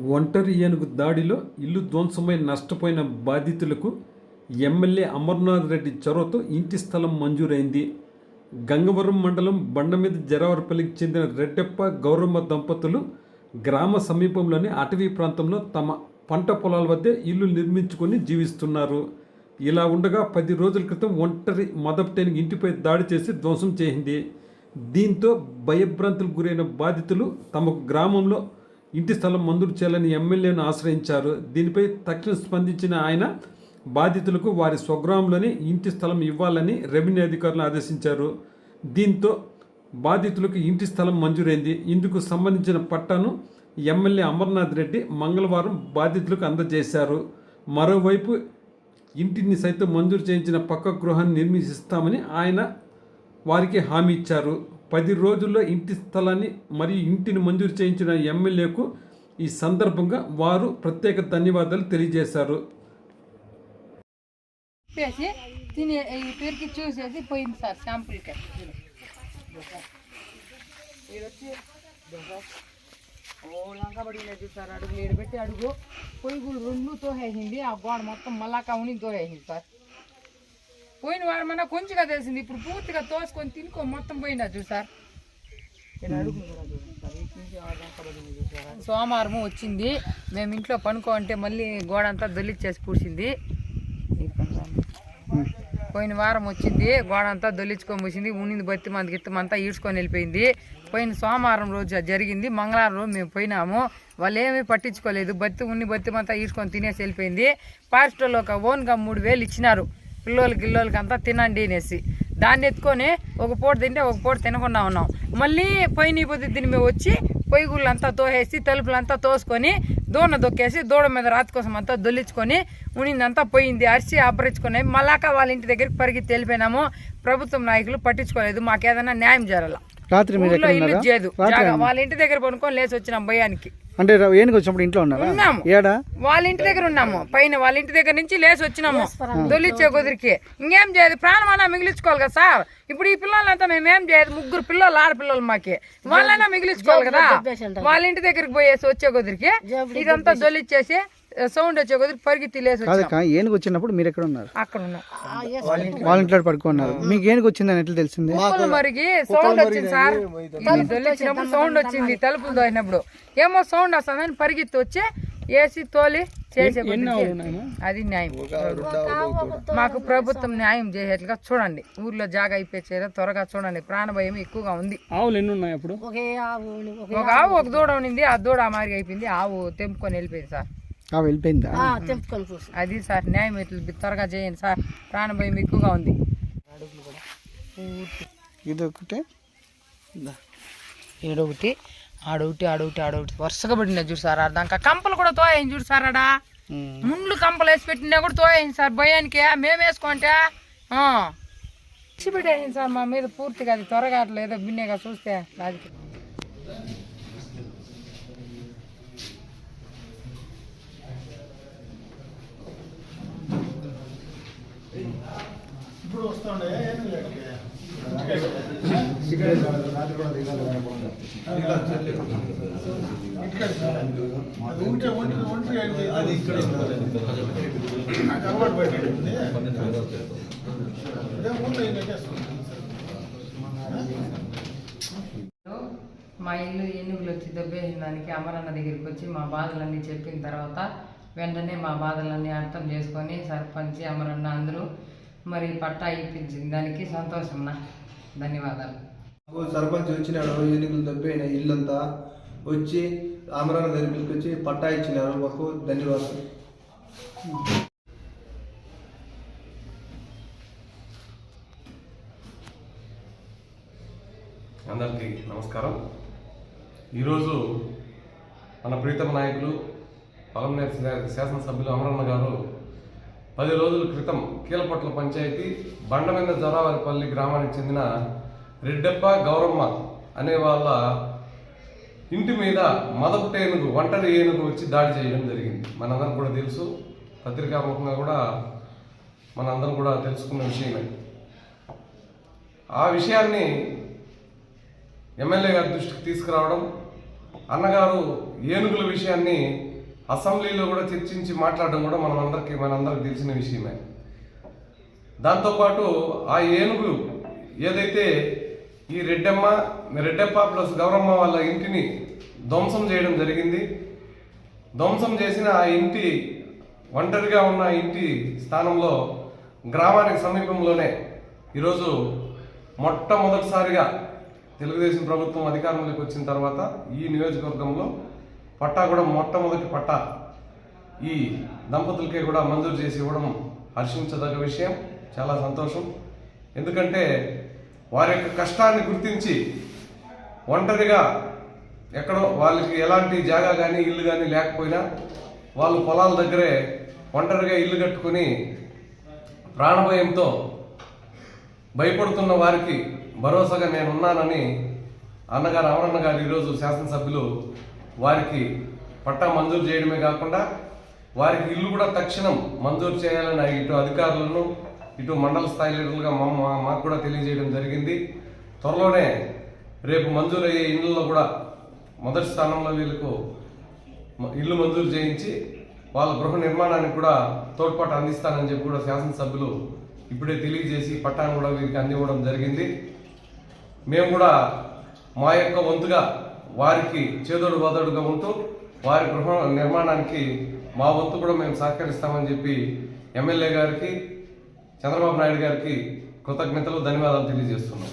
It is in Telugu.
ఒంటరి ఏనుగు దాడిలో ఇల్లు ధ్వంసమై నష్టపోయిన బాధితులకు ఎమ్మెల్యే అమర్నాథ్ రెడ్డి చొరవతో ఇంటి స్థలం మంజూరైంది. గంగవరం మండలం బండమీద జరావరపల్లికి చెందిన రెడ్డప్ప గౌరమ్మ దంపతులు గ్రామ సమీపంలోని అటవీ ప్రాంతంలో తమ పంట పొలాల వద్ద ఇల్లు నిర్మించుకొని జీవిస్తున్నారు. ఇలా ఉండగా పది రోజుల క్రితం ఒంటరి మదపటేనికి ఇంటిపై దాడి చేసి ధ్వంసం చేసింది. దీంతో భయభ్రాంతులకు గురైన బాధితులు తమకు గ్రామంలో ఇంటి స్థలం మంజూరు చేయాలని ఎమ్మెల్యేను ఆశ్రయించారు. దీనిపై తక్షణ స్పందించిన ఆయన బాధితులకు వారి స్వగ్రామంలోనే ఇంటి స్థలం ఇవ్వాలని రెవెన్యూ అధికారులు ఆదేశించారు. దీంతో బాధితులకు ఇంటి స్థలం మంజూరైంది. ఇందుకు సంబంధించిన పట్టాను ఎమ్మెల్యే అమర్నాథ్ రెడ్డి మంగళవారం బాధితులకు అందజేశారు. మరోవైపు ఇంటిని సైతం మంజూరు చేయించిన పక్క గృహాన్ని నిర్మిస్తామని ఆయన వారికి హామీ ఇచ్చారు. పది రోజుల్లో ఇంటి స్థలాన్ని మరియు ఇంటిని మంజూరు చేయించిన ఎమ్మెల్యేకు ఈ సందర్భంగా వారు ప్రత్యేక ధన్యవాదాలు తెలియజేశారు. చెప్పేసి తిని ఈ పెరికి చూసేసి పోయింది సార్ శాంపుల్కి ఓ అడుగు ఏడు పెట్టి అడుగు. పొయ్యిగులు రెండు తోసేసింది ఆ గోడ మొత్తం మళ్ళాక ఉని తోసేసింది సార్. పోయిన వాడు మన కొంచెంగా తెలిసింది. ఇప్పుడు పూర్తిగా తోసుకొని తినుకో మొత్తం పడింది చూసారా? సోమవారం వచ్చింది. మేము ఇంట్లో పనుకో అంటే మళ్ళీ గోడ అంతా దొల్లిచ్చేసి పూడ్చింది పోయిన వారం వచ్చింది. గోడ అంతా దొల్లించుకొని వచ్చింది ఉన్నింది బత్తి మంది గిత్తం అంతా ఈడ్చుకొని వెళ్ళిపోయింది. పోయిన సోమవారం రోజు జరిగింది. మంగళవారం రోజు మేము పోయినాము. వాళ్ళు ఏమీ పట్టించుకోలేదు. బత్తి ఉన్ని బత్తి అంతా ఈడ్చుకొని తినేసి వెళ్ళిపోయింది. వాళ్ళు ఒక ఓన్గా మూడు వేలు ఇచ్చినారు. పిల్లోలకి గిల్లోలకి అంతా తినండి అనేసి. దాన్ని ఎత్తుకొని ఒక పూట తింటే ఒక పూట తినకుండా ఉన్నాం. మళ్ళీ పోయిన పొద్దు దీన్ని మేము వచ్చి పొయ్యిగుళ్ళు అంతా తోసేసి తలుపులంతా తోసుకొని దూడ దొక్కేసి దూడ మీద రాతి కోసం అంతా దొల్లించుకొని ఉనిందంతా పోయింది అరిసి అపరించుకొని మళ్ళాక వాళ్ళ ఇంటి దగ్గరికి పరిగెత్తి వెళ్ళిపోయినాము ప్రభుత్వం నాయకులు పట్టించుకోలేదు. మాకేదైనా న్యాయం జరగాల. రాత్రి వాళ్ళ ఇంటి దగ్గర పడుకొని లేచి వచ్చినాం భయానికి. అంటే ఏనుగు వచ్చినప్పుడు ఇంట్లో ఉన్నారా? ఉన్నాము. ఏడా? వాళ్ళ ఇంటి దగ్గర ఉన్నాము. పైన వాళ్ళ ఇంటి దగ్గర నుంచి లేచి వచ్చినాము. దొల్లిచ్చే కుదిరికి ఇంకేం చేయదు. ప్రాణమన్నా మిగిలించుకోవాలి కదా సార్. ఇప్పుడు ఈ పిల్లలంతా మేమేం చేయదు? ముగ్గురు పిల్లలు ఆడపిల్లలు మాకి. వాళ్ళైనా మిగిలించుకోవాలి కదా. వాళ్ళ ఇంటి దగ్గరికి పోయేసి వచ్చే కుదిరికి ఇదంతా దొల్లిచ్చేసి సౌండ్ వచ్చే కుదిరికి పరిగెత్తి లేసి కాదు వచ్చాం కా ఏనుగు వచ్చినప్పుడు మీరు ఎక్కడ ఉన్నారు అక్కడ ఉన్నాం వాళ్ళ ఇంట్లో పడుకున్నారు. మీకు ఏనుగు వచ్చిందని ఎట్లా తెలిసింది? తలుపులు మరిగి సౌండ్ వచ్చింది సార్. ఇది సౌండ్ వచ్చింది తలుపులు దోసినప్పుడు ఏమో సౌండ్ వస్తుందని పరిగెత్తి వచ్చి వేసి తోలి చేసే అది న్యాయం. మాకు ప్రభుత్వం న్యాయం చేసేట్లుగా చూడండి. ఊర్లో జాగా అయిపోయేలా త్వరగా చూడండి. ప్రాణభయం ఎక్కువగా ఉంది. ఆవులు ఎన్ని ఉన్నాయి అప్పుడు? ఒక ఆవు ఒక దూడ ఉన్నింది ఆ దూడ ఆ అయిపోయింది. ఆవు తెంపుకొని వెళ్ళిపోయింది సార్. వెళ్ళిపోయిందా? అది సార్ న్యాయం ఎట్లా త్వరగా చేయండి సార్. ప్రాణభయం ఎక్కువగా ఉంది. ఇది. ఒకటే ఏడొకటి ఆడొకటి ఆడొకటి ఆడొకటి. వరుసగా పడినా చూడు సార్. దాకా కంపలు కూడా తోయేయండి చూడు సార్ ఆడ. ముండ్లు కంపలు వేసి పెట్టినా కూడా తోయేయండి సార్. భయానికి మేము వేసుకుంటే పెట్టేయండి సార్ మా మీద పూర్తిగా అది త్వరగా అట్లా ఏదో బిన్నెగా చూస్తే మా ఇల్లు ఏనుగులు వచ్చి దెబ్బేసిన దానికి అమరన్న దగ్గరికి వచ్చి మా బాధలన్నీ చెప్పిన తర్వాత వెంటనే మా బాధలన్నీ అర్థం చేసుకొని సర్పంచ్ అమరన్న అందరూ మరి పట్టా ఇప్పించిన దానికి సంతోషం నా ధన్యవాదాలు. సర్పంచ్ వచ్చినాడు ఎన్నికలు తప్పిన ఇల్లంతా వచ్చి ఆమరాల దగ్గర వచ్చి పట్టా ఇచ్చినారు. మాకు ధన్యవాదాలు. అందరికీ నమస్కారం. ఈరోజు మన ప్రీతమ నాయకులు పలమనేరు శాసనసభ్యులు అమరన్న గారు పది రోజుల క్రితం కీలపట్ల పంచాయతీ బండమైన జొరావారిపల్లి గ్రామానికి చెందిన రెడ్డప్ప గౌరమ్మ అనే వాళ్ళ ఇంటి మీద మదపుట ఏనుగు ఒంటరి ఏనుగు వచ్చి దాడి చేయడం జరిగింది. మనందరం కూడా తెలుసు. పత్రికాముఖంగా కూడా మనందరం కూడా తెలుసుకున్న విషయమే. ఆ విషయాన్ని ఎమ్మెల్యే గారి దృష్టికి తీసుకురావడం అన్నగారు ఏనుగుల విషయాన్ని అసెంబ్లీలో కూడా చర్చించి మాట్లాడడం కూడా మనం అందరికీ మనందరికి తెలిసిన విషయమే. దాంతోపాటు ఆ ఏనుగు ఏదైతే ఈ రెడ్డమ్మ రెడ్డప్ప ప్లస్ గౌరమ్మ వాళ్ళ ఇంటిని ధ్వంసం చేయడం జరిగింది. ధ్వంసం చేసిన ఆ ఇంటి ఒంటరిగా ఉన్న ఇంటి స్థానంలో గ్రామానికి సమీపంలోనే ఈరోజు మొట్టమొదటిసారిగా తెలుగుదేశం ప్రభుత్వం అధికారంలోకి వచ్చిన తర్వాత ఈ నియోజకవర్గంలో పట్టా కూడా మొట్టమొదటి పట్టా ఈ దంపతులకే కూడా మంజూరు చేసి ఇవ్వడం హర్షించదగ్గ విషయం. చాలా సంతోషం. ఎందుకంటే వారి యొక్క కష్టాన్ని గుర్తించి ఒంటరిగా ఎక్కడో వాళ్ళకి ఎలాంటి జాగా కానీ ఇల్లు కానీ లేకపోయినా వాళ్ళు పొలాల దగ్గరే ఒంటరిగా ఇల్లు కట్టుకుని ప్రాణభయంతో భయపడుతున్న వారికి భరోసాగా నేనున్నానని అన్నగారు అమరన్న గారు ఈరోజు శాసనసభ్యులు వారికి పట్టా మంజూరు చేయడమే కాకుండా వారికి ఇల్లు కూడా తక్షణం మంజూరు చేయాలని ఇటు అధికారులను ఇటు మండల స్థాయి లీడర్లుగా మా మాకు కూడా తెలియజేయడం జరిగింది. త్వరలోనే రేపు మంజూరయ్యే ఇళ్ళలో కూడా మొదటి స్థానంలో వీళ్ళకు ఇల్లు మంజూరు చేయించి వాళ్ళ గృహ నిర్మాణానికి కూడా తోడ్పాటు అందిస్తానని చెప్పి కూడా శాసనసభ్యులు ఇప్పుడే తెలియజేసి పట్టాను కూడా వీరికి అందివ్వడం జరిగింది. మేము కూడా మా యొక్క వంతుగా వారికి చేదోడు వాదోడుగా ఉంటూ వారి గృహ నిర్మాణానికి మా వంతు కూడా మేము సహకరిస్తామని చెప్పి ఎమ్మెల్యే గారికి చంద్రబాబు నాయుడు గారికి కృతజ్ఞతలు ధన్యవాదాలు తెలియజేస్తున్నాం.